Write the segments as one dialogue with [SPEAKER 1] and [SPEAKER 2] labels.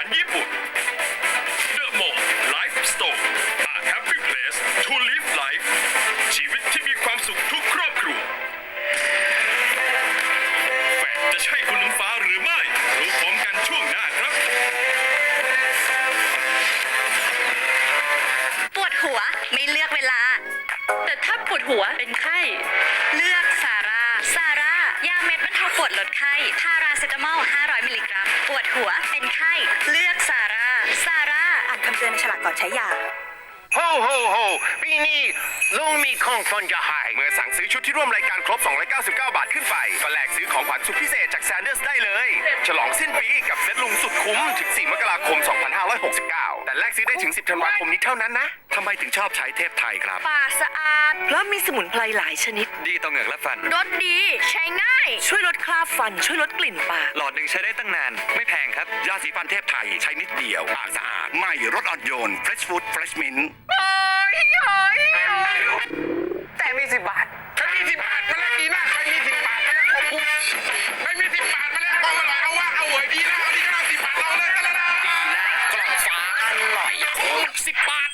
[SPEAKER 1] ารญี่ปุ่น The Mall Life Store A Happy Place to Live Life ชีวิตที่มีความสุขทุกครอบครัวแฟนจะใช่คุณน้ำฟ้าหรือไม่ รู้พร้อมกันช่วงหน้าครับ
[SPEAKER 2] ปวดหัวไม่เลือกเวลา
[SPEAKER 3] แต่ถ้าปวดหัวเป็นไข้
[SPEAKER 2] เลือก ม็ดบรรเทาปวดลดไข้ พาราเซตามอล 500 มิลลิกรัม ปวดหัว เป็นไข้ เลือกซาร่า ซาร่า อ่านคำเตือนในฉลากก่อนใช้ยา
[SPEAKER 4] โฮโฮโฮ นี้ลุงมีของคนจะให้เมื่อสั่งซื้อชุดที่ร่วมรายการครบ 299 บาทขึ้นไปก็แลกซื้อของขวัญสุดพิเศษจากแซนเดอร์สได้เลย ฉลองสิ้นปีกับเซ็ตลุงสุดคุ้ม ถึง 4 มกราคม 2569 แต่แลกซื้อได้ถึง 10 ธันวาคมนี้เท่านั้นนะทำไมถึงชอบใช้เทพไทยครับ
[SPEAKER 3] ปากสะอาด
[SPEAKER 5] เพราะมีสมุนไพรหลายชนิด
[SPEAKER 4] ดีต่อเหงือกและฟัน
[SPEAKER 3] รสดี ใช้ง่าย
[SPEAKER 5] ช่วยลดคราบฟัน ช่วยลดกลิ่นปาก
[SPEAKER 4] หลอดหนึ่งใช้ได้ตั้งนาน ไม่แพงครับ ยาสีฟันเทพไทยใช้นิดเดียวปากสะอาดไม่รสอ่อนโยน Fresh Food Fresh Mint
[SPEAKER 5] แต่มีสิบบาท
[SPEAKER 6] ใครมีสิบบาทมาแลกดีนะใครมีสิบบาทมาแลกควบคุมใครมีสิบบาทมาแลกความอร่อยเอาว่าเอาเหวยดีนะเอาดีก็เอาสิบบาทเราเลยกันแล้วนะ
[SPEAKER 4] ดีนะกล่องฟ้าอร่อยคุ้มสิบบาท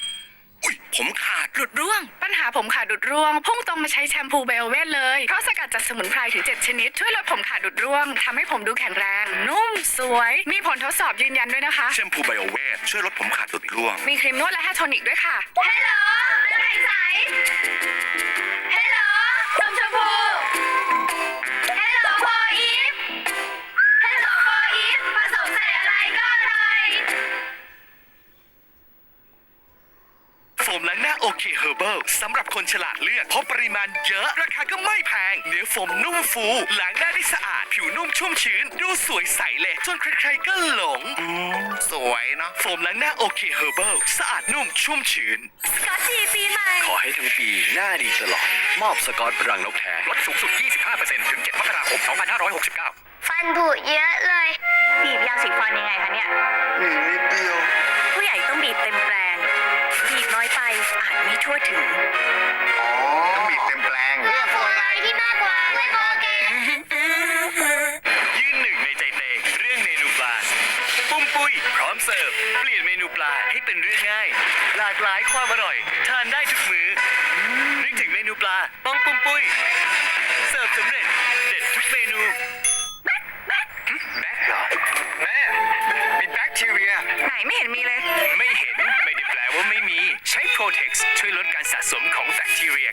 [SPEAKER 4] อุ้ยผมขาด
[SPEAKER 3] หลุดร่วง ปัญหาผมขาดหลุดร่วง พุ่งตรงมาใช้แชมพูเบลเวทเลย เพราะสกัดจากสมุนไพรถึง 7 ชนิด ช่วยลดผมขาดหลุดร่วงทำให้ผมดูแข็งแรง นุ่มสวย มีผลทดสอบยืนยันด้วยนะคะ
[SPEAKER 4] แชมพูไบโอเวทช่วยลดผมขาดหลุดร่วง
[SPEAKER 3] มีครีมนวดและแฮร์โทนิกด้วยค่ะ
[SPEAKER 2] ฮัลโหลเรื่องไหน ใสฮัลโหลนมชมพูฮัลโหลโฟอีฟฮัลโหลโฟอีฟผสมใส่อะไรก็อร่อย
[SPEAKER 4] โฟมล้างหน้า อเคเฮอร์เบิลสำหรับคนฉลาดเลือกเพราะปริมาณเยอะ ราคาก็ไม่แพง เนื้อโฟมนุ่มฟูล้างหน้าได้สะอาด ผิวนุ่มชุ่มชื้น ดูสวยใสเลยจนใครๆก็หลง สวยเนาะโฟมล้างหน้าโอเคเฮอร์เบิลสะอาดนุ่มชุ่มชื้น
[SPEAKER 2] สกอตจีปีใหม่
[SPEAKER 4] ขอให้ทั้งปีหน้าดีตลอด มอบสกอตรังนกแท้ลดสูงสุด 25%ถึง 7 มกราคม 2569
[SPEAKER 2] ฟันผุเยอะเลยบีบยาสีฟันยังไงคะเนี่ย
[SPEAKER 4] นิดเดียว
[SPEAKER 2] ผู้ใหญ่ต้องบีบเต็มแปลง ทั่วถึง
[SPEAKER 4] ต้องบีบเต็มแปลง
[SPEAKER 2] เลือกอะไรที่มากกว่าไม่พอแก
[SPEAKER 4] ยืนหนึ่งในใจเตงเรื่องเมนูปลา ปุ้มปุ้ยพร้อมเสิร์ฟ เปลี่ยนเมนูปลาให้เป็นเรื่องง่าย หลากหลายความอร่อย ทานได้ทุกมืออนึกถึงเมนูปลา ต้องปุ้มปุ้ย เสิร์ฟสำเร็จ เด็ดทุกเมนู Protex ช่วยลดการสะสมของแบคทีเรีย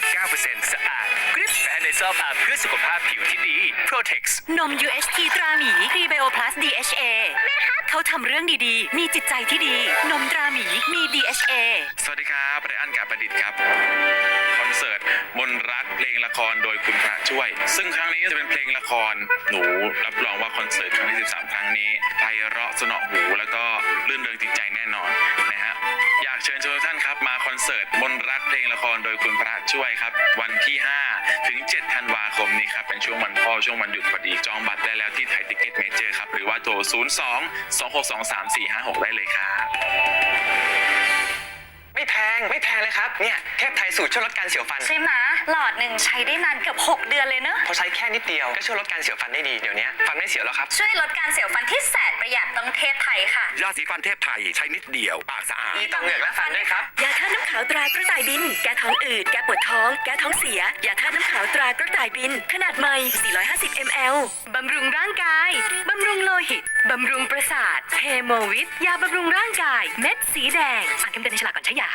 [SPEAKER 4] 99.9%สะอาดกริปแพนในซอฟอาเพื่อสุขภาพผิวที่ดี Protex
[SPEAKER 2] นม UHT ตราหมีพรีไบโอพลัส DHA แม่คะเขาทำเรื่องดีๆ มีจิตใจที่ดี นมตราหมีมี DHA
[SPEAKER 6] สวัสดีครับไรอันกาประดิษฐ์ครับ คอนเสิร์ตมนรักเพลงละครโดยคุณพระช่วย ซึ่งครั้งนี้จะเป็นเพลงละคร หนูรับรองว่าคอนเสิร์ตครั้งที่ 13 ครั้งนี้ไพเราะสนอหูแล้วก็ลื่นเริงจิตใจแน่นอน อนเสิร์ตมนรักเพลงละครโดยคุณพระช่วยครับ วันที่ 5 ถึง 7 ธันวาคมนี้ครับ เป็นช่วงวันพ่อช่วงวันหยุดพอดีจองบัตรได้แล้วที่ไทยติเก็ตเมเจอร์ครับ หรือว่าโทร 02 2623 456 ได้เลยครับ
[SPEAKER 7] ไม่แพงไม่แพงเลยครับเนี่ยเทพไทยสูตรช่วยลดการเสียวฟัน
[SPEAKER 2] ใช่ไหม หลอดหนึ่งใช้ได้นานเกือบ6 เดือนเลยเนอะ
[SPEAKER 7] พอใช้แค่นิดเดียวก็ช่วยลดการเสียวฟันได้ดีเดี๋ยวนี้ฟันไม่เสียวแล้วครับ
[SPEAKER 2] ช่วยลดการเสียวฟันที่แสนประหยัดต้องเทพไทยค่ะ
[SPEAKER 4] ยาสีฟันเทพไทยใช้นิดเดียวปากสะอาด
[SPEAKER 7] ดีต่อเหงือกและฟันด้วยครับ
[SPEAKER 5] ยาท่าน้ำขาวตรากระต่ายบิน แก้ท้องอืด แก้ปวดท้อง แก้ท้องเสีย ยาท่าน้ำขาวตรากระต่ายบิน ขนาดใหม่ 450 ml
[SPEAKER 3] บำรุงร่างกาย บำรุงโลหิต บำรุงประสาทเฮโมวิทยาบำรุงร่างกาย เม็ดสีแดง
[SPEAKER 2] อ่านคำเตือนในฉลากก่อนใช้ยา